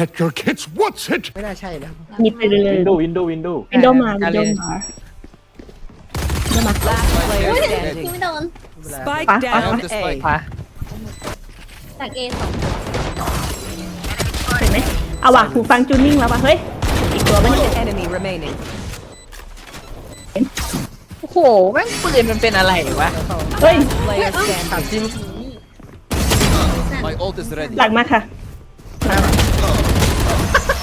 Let your kids watch it. ไม่น่าใช่นะมีไปเรื่อยวินโดว์วินโดว์วินโดว์วินโดว์มาวินโดว์มา Last player ยิ standing. งไม่โดน Spike Fast, down fast, A. ขวาจากเอสองเห็นไหมเอาว่ะหูฟังจูนนิ่งแล้วว่ะเฮ้ยอีกตัวมัน One enemy remaining. โอ้โหแม่งปืนมันเป็นอะไรวะ เฮ้ย Player ถาม standing. จริง My ult is ready. หลังมาค่ะมา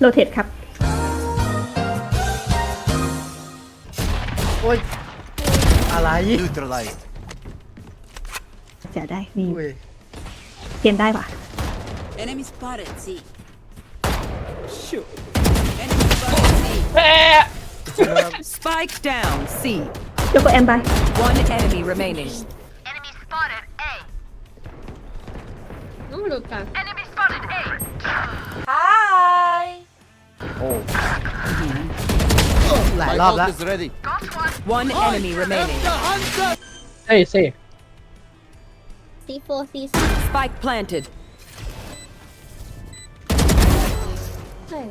โรเทตครับ โอ้ย อะไร Neutralized. เสียได้ดีอุ้ยเปลี่ยนได้ว่ะ Enemy spotted. See. แอะ Spike down C. ยกตัวแอมไป One enemy remaining. น้องหลุดกัน หลาย My รอบ ult แล้ว is ready. One enemy remaining. เฮ้ยสิ ซีโฟซี Spike planted. เฮ้ย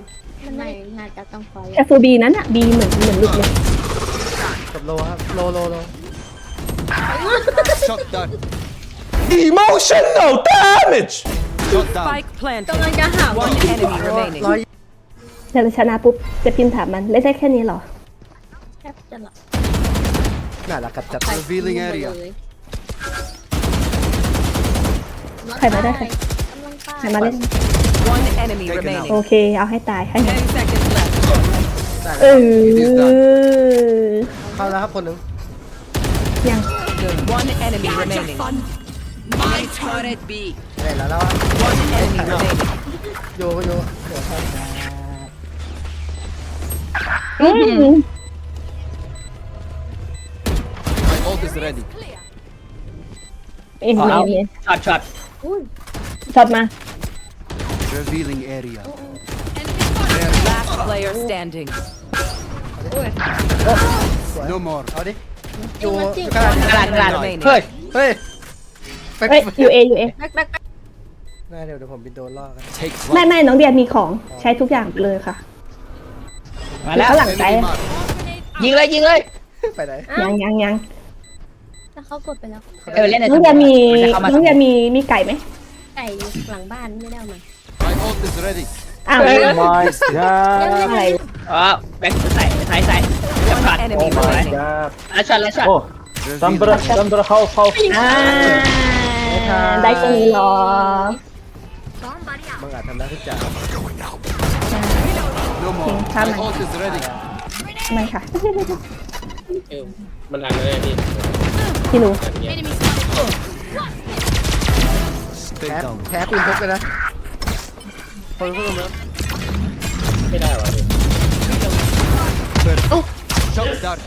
มันไม่น่าจะต้องคอย แอฟูบีนั้นอะบีเหมือนเหมือนหลุดเลย กับโลครับ โลโลโล Shot down. emotional damage Shot down. Spike planted. กำลังจะหา One enemy remaining. ร้อยแต่เราชนะปุ๊บจะพิมพ์ถามมันเล่นได้แค่นี้เหรอ แทบจะหลับ น่ารักกัดจัด Revealing area. ใครมาได้ใคร กำลังตายใครมาเล่น One enemy Taken remaining. โอเค เอาให้ตายให้ Ten seconds left. เออเข้าแล้วครับคนหนึ่งยัง One enemy remaining. My spotted B. ได้แล้วแล้ว One enemy remaining. โยโยเดี๋ยวครับอืม My ult is ready. เอ็นเอ็นเอ็นช็อตช็อตช็อตมา Revealing area. Last player standing. No more. เอาดิโยจริงจริงกระดาษกระดาษกระดาษ remaining. เฮ้ยเฮ้ยไปเฮ้ยยูเอยูเอน่าเดี๋ยวเดี๋ยวผมบินโดนล่อกัน Take ไม่ flight. ไม่น้องเดียมีของใช้ทุกอย่างเลยค่ะ มาแล้ว ข้างหลังใจ Enemy mark. ยิงเลยยิงเลยไปไหนยังยังยังแล้วเขากดไปแล้ว เออเล่นในน้องเดียมีนจะเข้ามาน้องเดียมีมีไก่ไหมไก่อยู่หลังบ้านไม่ได้เอามา My ult is ready. อ้าว my ยัง god ไม่อะไรได้อ๋อแบ็คใส่ใส่ใส่ช็อตช็อต Enemy oh my remaining. god แล้วช็อตแล้วช็อต oh Sandra Sandra how how อ่าได้ตรงนี้เหรอมึงอาจทำได้ทุกอย่าง No more. Come My on. ult is ready. ไม่ค่ะมันอันนั้นเลยพี่พี่รู้ อันเนี้ย Stay แพ้ down. แพ้คุณพกเลยนะคนพวกมึงไม่ได้หรอพี่ Shot down.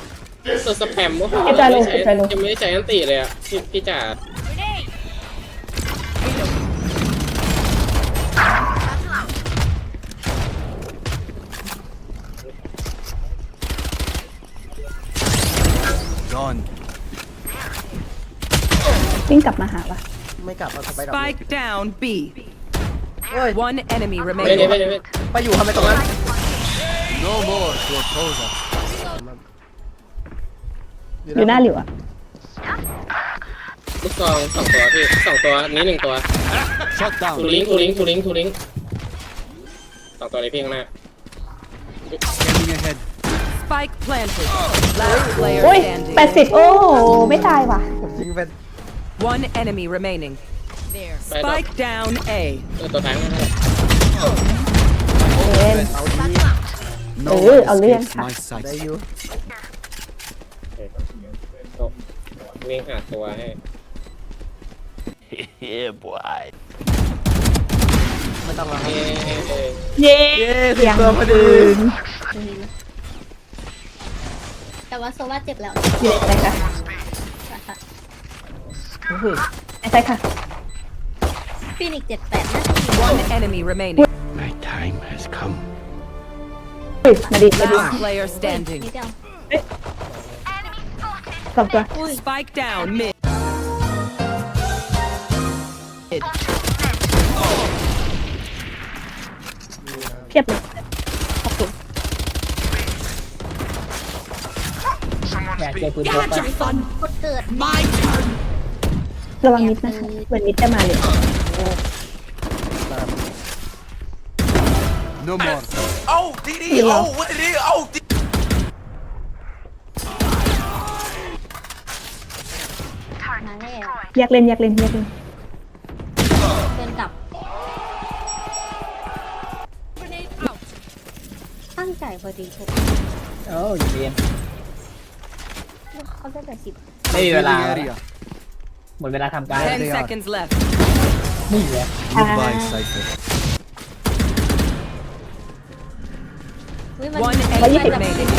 ตัวสแปมโอ้โหเอจาโลยังไม่เอจาโลใช้ยังไม่ได้ใช้อันตีเลยอะพี่พี่จ๋า วิ่งกลับมาหาปะไม่กลับมาไปดับ Spike down B. เฮ้ย One enemy ไม่ได้ remaining. ไม่ได้ไม่ได้ไปอยู่ทำไมตรงนั้น No more to oppose us. อยู่หน้าหลิวอะลูกซองสองตัวพี่สองตัวนี้หนึ่งตัว Shot ทู down. ลิงทูลิงทูลิงทูลิงสองตัวนี้พี่ข้างหน้า Scanning ahead. Spike planted. Last player โอ้ย standing. แปดสิบโอ้ไม่ตายว่ะ ผมยิงเป็น One enemy remaining. ไปต่อ Spike down A. เออตัวท้ายนั่นแหละเอ็นเอาดี No Ừ, one ở liền escapes hả? my ได้ sight. อยู่โอ้วิ่งหาตัวให้ yeah boy ไม่ต้องแล้วเอ๊ะเย้เย้สิบยังตัวพอดีแต่ว่าโซว่าเจ็บแล้วอยู่ในใจค่ะนะคะ ในใจค่ะฟีนิกซ์เจ็ดแปดน่าจะมี One enemy remaining. My time has come. เฮ้ยมาดิมาดิ Last player standing. นิดเดียวสองตัว Spike down mid. Mid. เพียบเลยขอบคุณอยากเจอปืนพกปะกดเกิด ระวังนิดนะคะเหมือนนิดจะมาเลย No more. ยืนรอมาแล้วแยกเล่นแยกเล่นแยกเล่นเดินกลับ ตั้งใจพอดีทุกโอ้ยเรียนเขาได้แต่สิบไม่มีเวลา Revealing area. หมดเวลาทำการ There Ten they are. seconds left. นี่แหละ Goodbye, Cypher. วิมัน One ไป enemy แบบ remaining.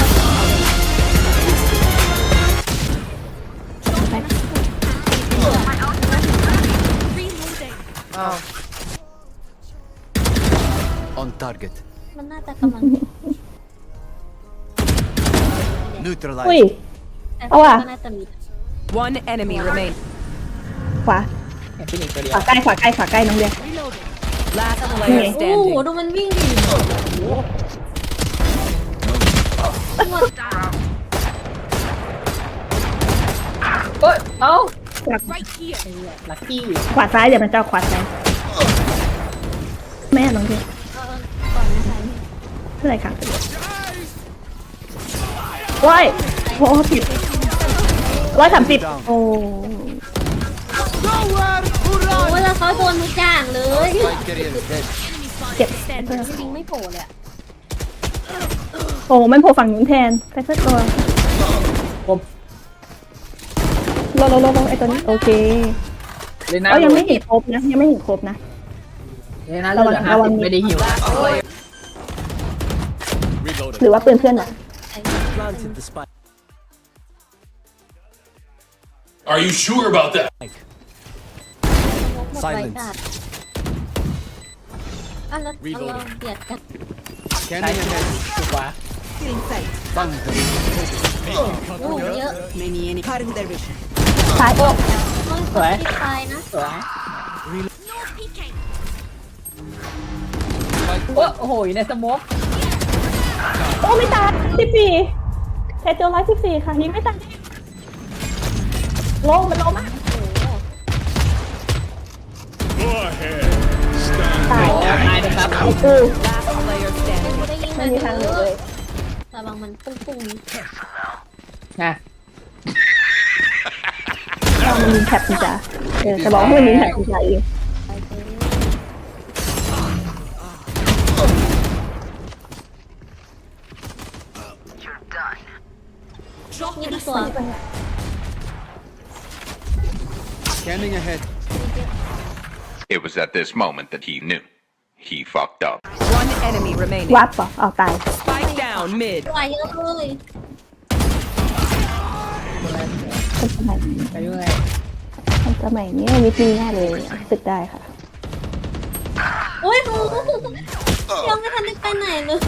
อ้าว On target. มันน่าจะกำลัง Neutralized. อุ้ย แต่ เอาว่ะ ก็น่าจะมี One enemy remaining. ขวาเห็นฟินิกตัวเดียขววาใกล้ขวาใกล้ขวาใกล้น้องเดีย Last โอ้ player โอ้โห standing. ดูมันวิ่งดิหมดเอ้ยเอ้าขวาลัคกี้ขวาซ้ายเดี๋ยวมันจะเอาขวาซ้ายแม่น้องเดียเออก่อนนะคะเท่าไหร่ค่ะว้ายโอ้ผิดร้อยสามสิบโอ้ โอ้ยแล้วเขาโดนทุกอย่างเลย Spike carrier is dead. เจ็บจริงไม่โผล่เลยอะโอ้มันโผล่ฝั่งนู้นแทนใครสักตัวผมลงลงลงลงไอ้ตัวนี้โอเคเลน่าเอ้ยยังไม่เห็นครบนะยังไม่เห็นครบนะ เลน่าเหลือห้าระวัสิง บไม่ได้หิว Last player. Reloading. หรือว่าปืนเพื่อนเหรอ Planted the spike. Are you sure about that? หมดไว้จัดอะแล้วเอาเราเบียดกัน Scanning ahead. ถูกกว่า Thunder. โอ้โหเยอะ Many enemy. Cutting their vision. ซ้ายโอ้ต้องสวยติดไฟนะสวยโอ้โอ้โหอยู่ในสโมกโอ้ไม่ตายสิบสี่แค่เจอร้อยสิบสี่ค่ะยิงไม่ตายลงมันลงมากายนะครับกู Last player standing. ไม่ได้ยิงไม่มีทางหนีเลยระวังมันปุ้งปุ้งๆนี้นะเรามันยิงแคปจ้ะเออจะบอกให้มันยิงแคปจ้ะเองไปเถอะนี่ดีกว่า Scanning ahead. It was at this moment that he knew. He fucked up. One enemy remaining. วับป่ะเอาตาย Spike down mid. ไหวเยอะเลยคนสมัยไปด้วยคนสมัยนี้วิธีง่ายเลยสึกได้ค่ะโอ้ยโอ้โหยังไม่ทันได้ไปไหนเลย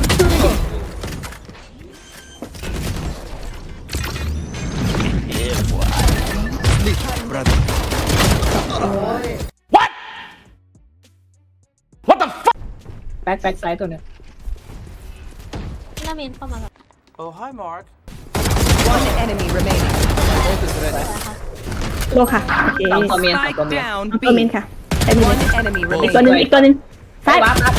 บ็คแบ็คไซด์ตัวหนึงหน้าเมนเข้ามาแบบ One enemy remaining. Ult is ready. โลค่ะโอเคสองตัวเมียสอง Spike ตัวเมีย down เอาตัวเมน B. ค่ะไอ้มี One enemy อีกตัวหนึง remaining. อีกตัวหนึงซ้ายวับครับ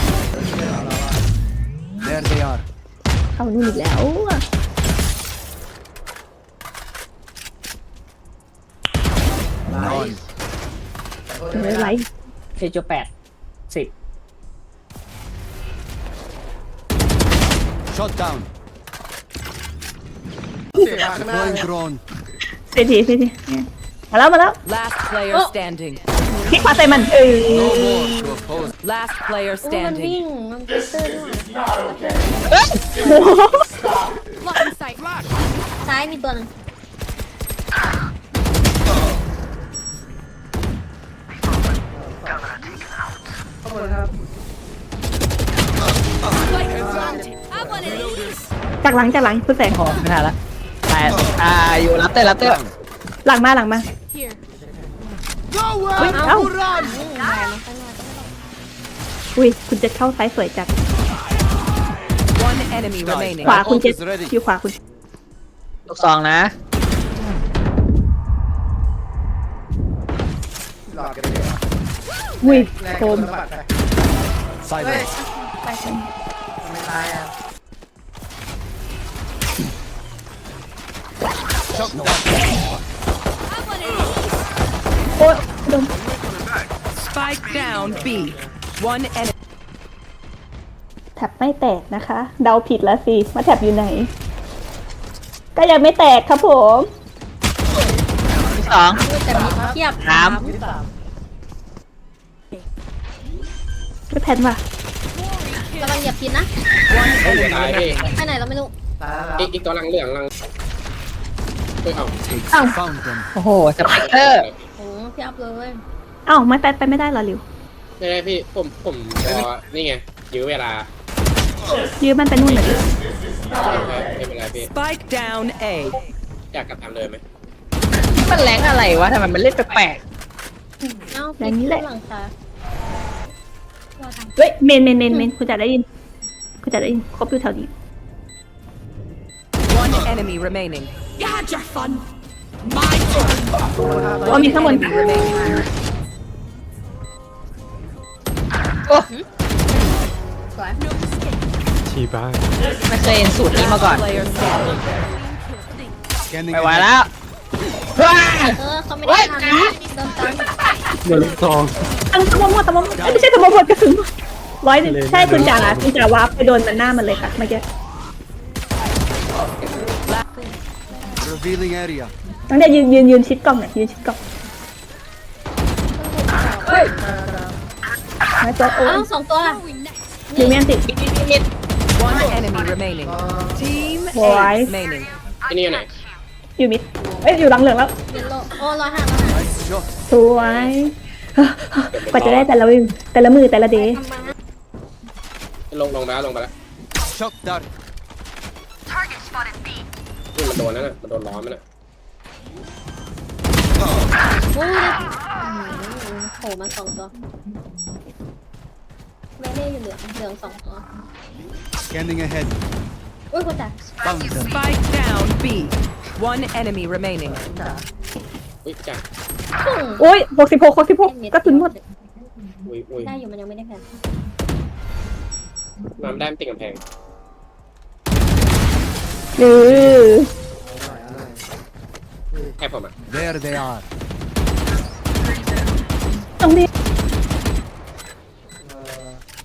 There they are. เข้านู่นอีกแล้วอะ None. ไม่เป็นไรเทโจแปด Shot down. เสียข้างหน้า Deploying เนี่ย drone. สิทีสิทีมาแล้วมาแล้ว Last player standing. พลิกขวาใส่มันเออ No more to oppose. Last player อู้มัน standing. วิ่งมันเป็นตื้นนี่หว่าซ้ายมีตัวหนึงข้างบนครับ จากหลังจากหลังคุณแสงพอไม่ทันละแต่อ่าอยู่รับเตอร์รับเตอร์หลังมาหลังมาอุ้ยเอ้าอืมได้มาข้างหน้าก็ไม่ต้องอุ้ยคุณเจ็ดเข้าซ้ายสวยจัด One enemy remaining. ขวาคุณเจ็ด Ult is ready. อยู่ขวาคุณลูกซองนะหลอดกันเลยอุ้ยแรงโคมสะบัดไปเฮ้ย Silence. ไปกันไม่ตายอะ โอ้ยโดน Spike down B. One enemy. แท็บไม่แตกนะคะ เดาผิดแล้วสิว่าแท็บอยู่ไหน ก็ยังไม่แตกครับผมลูกสองพูดแต่มีเทียบสาม ไม่แพนว่ะระวังเหยียบพินนะต้องเหลือตายพี่ไปไหนเราไม่รู้ตายแล้วอีกอีกตัวหลังเหลืองหลัง เฮ้ยเอ้า Found them. โอ้โหสเปกเตอร์โอ้พี่อัพเลยเอ้าไม่ไปไปไม่ได้เหรอลิวไม่ได้พี่ผมผมรอนี่ไงยื้อเวลายืมมันไปนู่นหน่อยดิไม่เป็นไรพี่ Spike down A. อยากกลับตามเลยไหมมันแรงอะไรวะทำไมมันเล่นแปลกเอ้าพี่ขึ้นหลังคาว่าทำเฮ้ยเมนเมนเมนเมนคุณจะได้ยินคุณจะได้ยินครบอยู่แถวนี้ One enemy remaining. อ๋อมีข้างบน Enemy remaining. ๆโอ้สวยไม่เคยเห็นสูตรนี้มาก่อน Player standing. Scanning ไม่ไหว ahead. แล้วว้าเออเขาไม่ได้ทันนะเดินตามอันตะมหมดตะมหมดเอ้ยไม่ใช่ตะมหมดกระสุนร้อยหนึ่งใช่คุณจ๋าคุณจ๋าวาร์ปไปโดนมันหน้ามันเลยค่ะเมื่อกี้ Revealing area. ตั้งแต่ยืนยืนยืนชิดกล้องหน่อยยืนชิดกล้องมาตัวโอ้เอ้ายสองตัวยืนไม่อันติด One enemy remaining. Team Why? A remaining. ไอ้นี่อยู่ไหนอยู่มิดเอ้ยอยู่หลังเหลืองแล้วเยลโลโอ้ร้อยห้าร้อยห้า Nice shot. สวยกว่าจะได้แต่ละวิวแต่ละมือแต่ละเดย์ทำมาลงลงไปแล้วลงไปแล้ว Shock dart. โดนนั่นน่ะมันโดนล้อมมันน่ะโอ้ยอืมโผล่มาสองตัว ไม่ได้เหลืองเหลืองสองตัว Scanning ahead. อุ้ยคุณจ๋า Found them. Spike down B. One enemy remaining. อุ้ยจ้าพุ่งโอ้ยหกสิบหกหกสิบหกกระสุนหมด อุ้ยอุ้ยได้อยู่มันยังไม่ได้แพ้น้ำได้มันติดกำแพง เออ แอบผมอะ There they are. ตรงนี้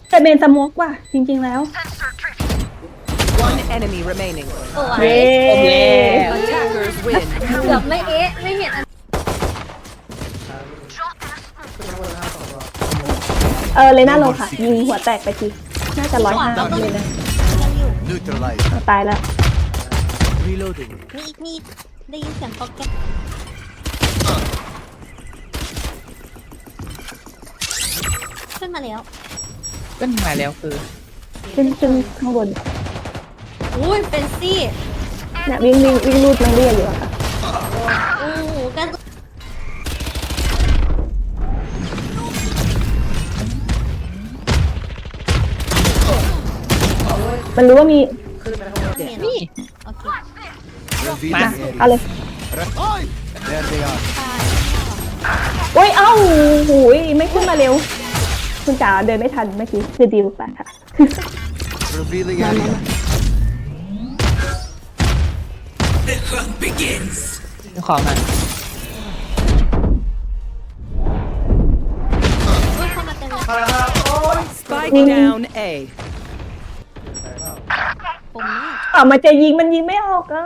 แต่เมนสโมกว่ะจริง ๆแล้ว One enemy remaining. โอ้เย้ย Attackers win. เกือบไม่เอ๊ะไม่เห็นอันเออเลยน่าลงค่ะ ยิงหัวแตกไปทีน่าจะร้อยห้าเลยนะ Neutralized. ตายแล้ว Reloading. มีอีกมีอีก ได้ยินเสียงป๊อกแก๊กขึ้นมาแล้วก็มาแล้วคือขึ้นขึ้นข้างบนอุ้ยเป็นซี่เนี่ยวิ่งวิ่งวิ่งรูดน้องเรียอยู่อะค่ะโอ้โหกันมันรู้ว่ามี นี่ มา area. เอาเลย There they are. โอ้ยเอ้าหูยไม่ขึ้นมาเร็ว คุณจ๋าเดินไม่ทันเมื่อกี้คือดีลไปค่ะ Revealing area. ของมันอุ้ยเข้ามาเต็มเลย Spike Mm. down A. ผมนี่อ่ามันจะยิงมันยิงไม่ออกอะ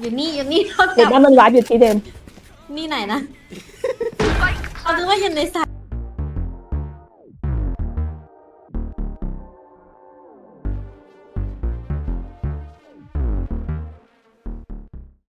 อยู่นี่อยู่นี่เท่าเดี๋กัยวบ หน้ามันวาร์ปอยู่ที่เดิม นี่ไหนนะ เอาดูว่าอยู่ในสระ